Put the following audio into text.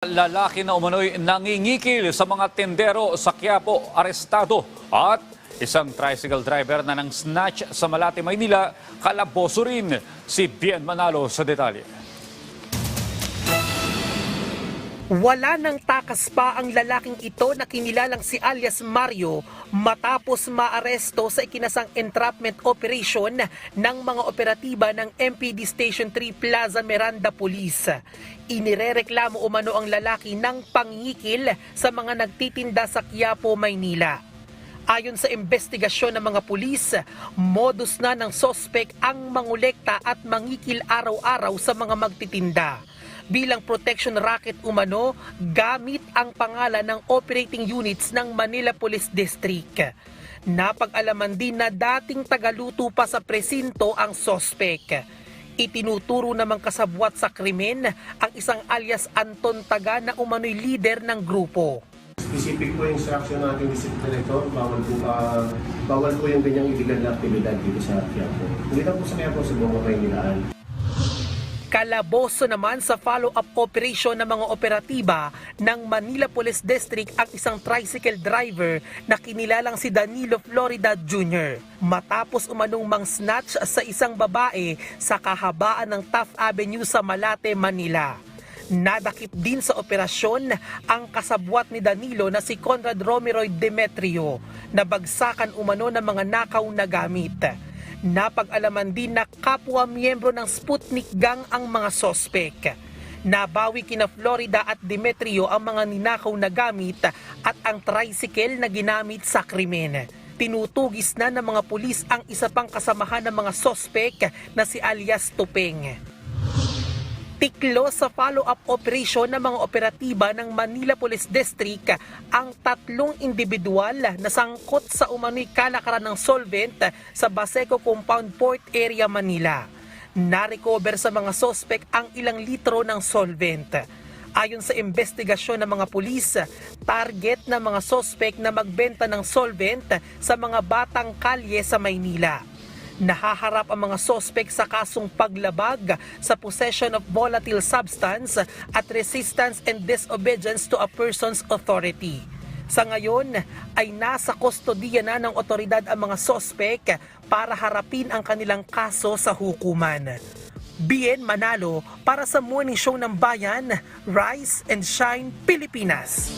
Lalaki na umano'y nangingikil sa mga tendero sa Quiapo, arestado. At isang tricycle driver na nang snatch sa Malate, Maynila, kalaboso rin. Si Bien Manalo sa detalye. Wala nang takas pa ang lalaking ito na kinilalang si alias Mario matapos maaresto sa ikinasang entrapment operation ng mga operatiba ng MPD Station 3 Plaza Miranda Police. Inirereklamo umano ang lalaki ng pangingikil sa mga nagtitinda sa Quiapo, Maynila. Ayon sa investigasyon ng mga pulis, modus na ng sospek ang mangulekta at mangikil araw-araw sa mga magtitinda. Bilang protection racket umano, gamit ang pangalan ng operating units ng Manila Police District. Napag-alaman din na dating tagaluto pa sa presinto ang sospek. Itinuturo namang kasabwat sa krimen ang isang alias Anton Taga na umano'y leader ng grupo. Specific po yung instruction natin ni Director, bawal po, ah, bawal po yung ganyang illegal na aktibidad dito sa Quiapo. Hindi lang po sa Quiapo, sa buong Maynilaan. Kalaboso naman sa follow-up operation ng mga operatiba ng Manila Police District ang isang tricycle driver na kinilalang si Danilo Florida Jr. Matapos umanong mang snatch sa isang babae sa kahabaan ng Taft Avenue sa Malate, Manila. Nadakip din sa operasyon ang kasabwat ni Danilo na si Conrad Romeroy Demetrio na bagsakan umano ng mga nakaw na gamit. Napag-alaman din na kapwa miyembro ng Sputnik Gang ang mga sospek. Nabawi kina Florida at Demetrio ang mga ninakaw na gamit at ang tricycle na ginamit sa krimen. Tinutugis na ng mga pulis ang isa pang kasamahan ng mga sospek na si alias Tupeng. Tiklo sa follow-up operation ng mga operatiba ng Manila Police District ang tatlong individual na sangkot sa umano'y kalakaran ng solvent sa Baseco Compound Port Area, Manila. Narecover sa mga sospek ang ilang litro ng solvent. Ayon sa investigasyon ng mga pulis, target ng mga sospek na magbenta ng solvent sa mga batang kalye sa Maynila. Nahaharap ang mga sospek sa kasong paglabag sa possession of volatile substance at resistance and disobedience to a person's authority. Sa ngayon ay nasa kustodiya na ng otoridad ang mga sospek para harapin ang kanilang kaso sa hukuman. Bien Manalo para sa Morning Show ng Bayan, Rise and Shine, Pilipinas.